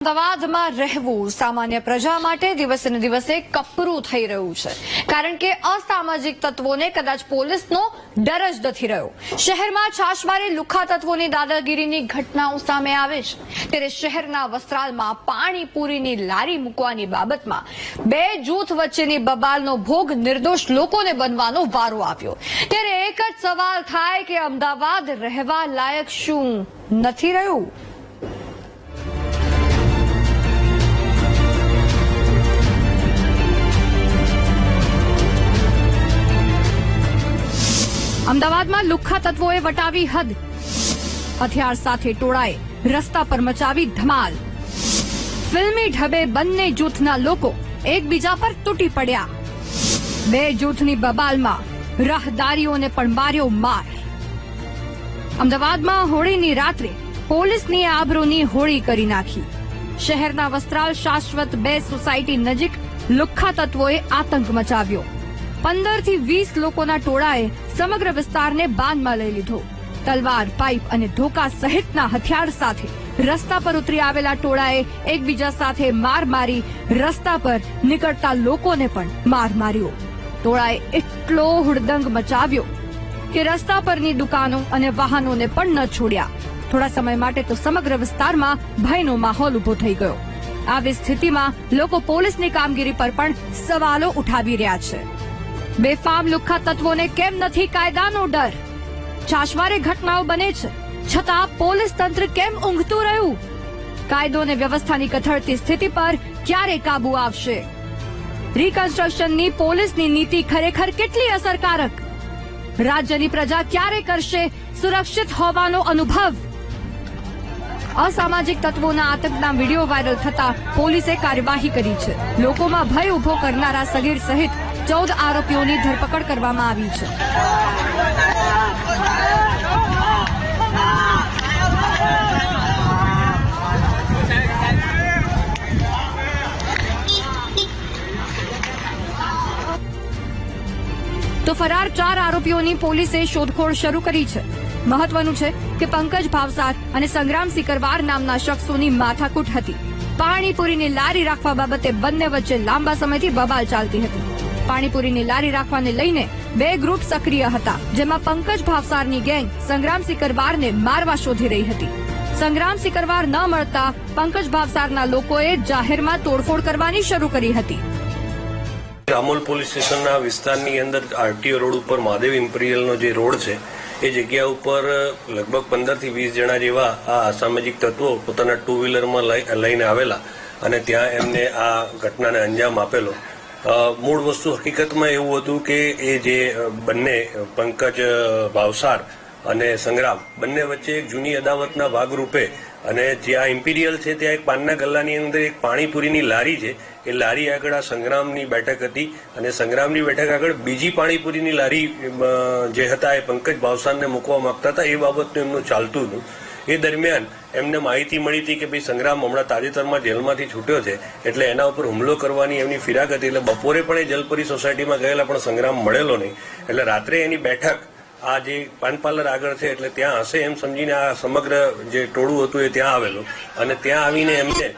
અમદાવાદમાં રહેવું સામાન્ય પ્રજા માટે દિવસે ને દિવસે કપરું થઈ રહ્યું છે. કારણ કે અસામાજિક તત્વોને કદાચ પોલીસનો ડર જ નથી રહ્યો. શહેરમાં છાશમારી લુખા તત્વોની દાદાગીરીની ઘટનાઓ સામે આવે છે. ત્યારે શહેરના વસ્ત્રાલમાં પાણીપુરીની લારી મૂકવાની બાબતમાં બે જૂથ વચ્ચેની બબાલનો ભોગ નિર્દોષ લોકોને બનવાનો વારો આવ્યો. ત્યારે એક જ સવાલ થાય કે અમદાવાદ રહેવા લાયક શું નથી રહ્યું? અમદાવાદમાં લુખ્ખા તત્વોએ વટાવી હદ. હથિયાર સાથે ટોળાએ રસ્તા પર મચાવી ધમાલ. ફિલ્મી ઢબે બંને જૂથના લોકો એકબીજા પર તૂટી પડ્યા. બે જૂથની બબાલમાં રાહદારીઓને પણ માર્યો માર. અમદાવાદમાં હોળીની રાત્રે પોલીસની આબરૂની હોળી કરી નાખી. શહેરના વસ્ત્રાલ શાશ્વત બે સોસાયટી નજીક લુખ્ખા તત્વોએ આતંક મચાવ્યો. પંદરથી વીસ લોકોના ટોળાએ સમગ્ર વિસ્તારને બાંધમાં લઈ લીધો. તલવાર, પાઇપ અને ધોકા સહિતના હથિયાર સાથે રસ્તા પર ઉતરી આવેલા ટોળાએ એકબીજા સાથે માર મારી રસ્તા પર નીકળતા લોકોને પણ માર માર્યો. ટોળાએ એટલો હુડદંગ મચાવ્યો કે રસ્તા પરની દુકાનો અને વાહનોને પણ ન છોડ્યા. થોડા સમય માટે તો સમગ્ર વિસ્તારમાં ભયનો માહોલ ઊભો થઈ ગયો. આવી સ્થિતિમાં લોકો પોલીસની કામગીરી પર પણ સવાલો ઉઠાવી રહ્યા છે. બેફામ લુખ્ખા તત્વોને કેમ નથી કાયદાનો ડર? છાશવારે ઘટનાઓ બને છે. છતાં પોલીસ તંત્ર કેમ ઊંઘતું રહ્યું? કાયદો અને વ્યવસ્થાની કથળતી સ્થિતિ પર ક્યારે કાબુ આવશે? રિકન્સ્ટ્રક્શનની પોલીસની નીતિ ખરેખર કેટલી અસરકારક? રાજ્યની પ્રજા ક્યારે કરશે સુરક્ષિત હોવાનો અનુભવ? અસામાજિક તત્વોના આતંકના વીડિયો વાયરલ થતા પોલીસે કાર્યવાહી કરી છે. લોકોમાં ભય ઊભો કરનારા સગીર સહિત ચૌદ આરોપીઓની ધરપકડ કરવામાં આવી છે. તો ફરાર ચાર આરોપીઓની પોલીસે શોધખોળ શરૂ કરી છે. મહત્વનું છે કે પંકજ ભાવસાર અને સંગ્રામ સિકરવાર નામના શખ્સોની માથાકૂટ હતી. પાણીપુરીની લારી રાખવા બાબતે બંને વચ્ચે લાંબા સમયથી બબાલ ચાલતી હતી. પાણીપુરીની લારી રાખવાને લઈને બે ગ્રુપ સક્રિય હતા, જેમાં પંકજ ભાવસારની ગેંગ સંગ્રામ સિકરવારને મારવા શોધી રહી હતી. સંગ્રામ સિકરવાર ન મળતા પંકજ ભાવસારના લોકોએ જાહેરમાં તોડફોડ કરવાની શરૂ કરી હતી. રામોલ પોલીસ સ્ટેશનના વિસ્તારની અંદર આરટીઓ રોડ ઉપર મહાદેવ ઇમ્પિરિયલનો જે રોડ છે, એ જગ્યા ઉપર લગભગ પંદરથી વીસ જણા જેવા આ અસામાજિક તત્વો પોતાના ટુ વ્હીલરમાં લઈને આવેલા અને ત્યાં એમને આ ઘટનાને અંજામ આપેલો. મૂળ વસ્તુ હકીકતમાં એવું હતું કે એ જે બંને પંકજ ભાવસાર અને સંગ્રામ બંને વચ્ચે એક જૂની અદાવતના ભાગરૂપે અને જ્યાં ઇમ્પિરિયલ છે ત્યાં એક પાનના ગલ્લાની અંદર એક પાણીપુરીની લારી છે. એ લારી આગળ આ સંગ્રામની બેઠક હતી અને સંગ્રામની બેઠક આગળ બીજી પાણીપુરીની લારી જે હતા એ પંકજ ભાવસારને મૂકવા માંગતા હતા. એ બાબતનું એમનું ચાલતું હતું. એ દરમિયાન એમને માહિતી મળી હતી કે ભાઈ સંગ્રામ હમણાં તાજેતરમાં જેલમાંથી છૂટ્યો છે, એટલે એના ઉપર હુમલો કરવાની એમની ફિરાક હતી, એટલે બપોરે પણ એ જલપરી સોસાયટીમાં ગયેલા પણ સંગ્રામ મળેલો નહીં એટલે રાત્રે એની બેઠક, આ જે પાન પાર્લર આગળ છે, એટલે ત્યાં હશે એમ સમજીને આ સમગ્ર જે ટોળું હતું એ ત્યાં આવેલું અને ત્યાં આવીને એમને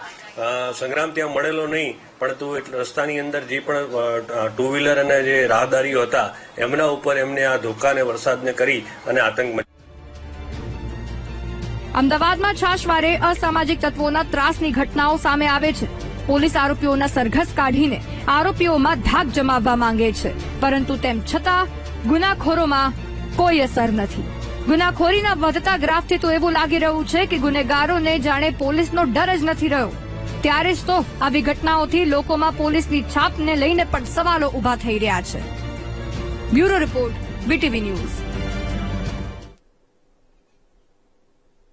સંગ્રામ ત્યાં મળેલો નહીં પરંતુ એટલે રસ્તાની અંદર જે પણ ટુ વ્હીલર અને જે રાહદારીઓ હતા, એમના ઉપર એમને આ ધોકા અને વરસાદને કરી અને આતંક. અમદાવાદમાં છાશવારે અસામાજિક તત્વોના ત્રાસની ઘટનાઓ સામે આવે છે. પોલીસ આરોપીઓના સરઘસ કાઢીને આરોપીઓમાં ધાક જમાવવા માંગે છે. પરંતુ તેમ છતાં, ગુનાખોરોમાં કોઈ અસર નથી. ગુનાખોરીના વધતા ગ્રાફથી તો એવું લાગી રહ્યું છે કે ગુનેગારોને જાણે પોલીસનો ડર જ નથી રહ્યો. ત્યારે જ તો આવી ઘટનાઓથી લોકોમાં પોલીસની છાપને લઈને પણ સવાલો ઊભા થઈ રહ્યા છે. Bureau report, VTV news.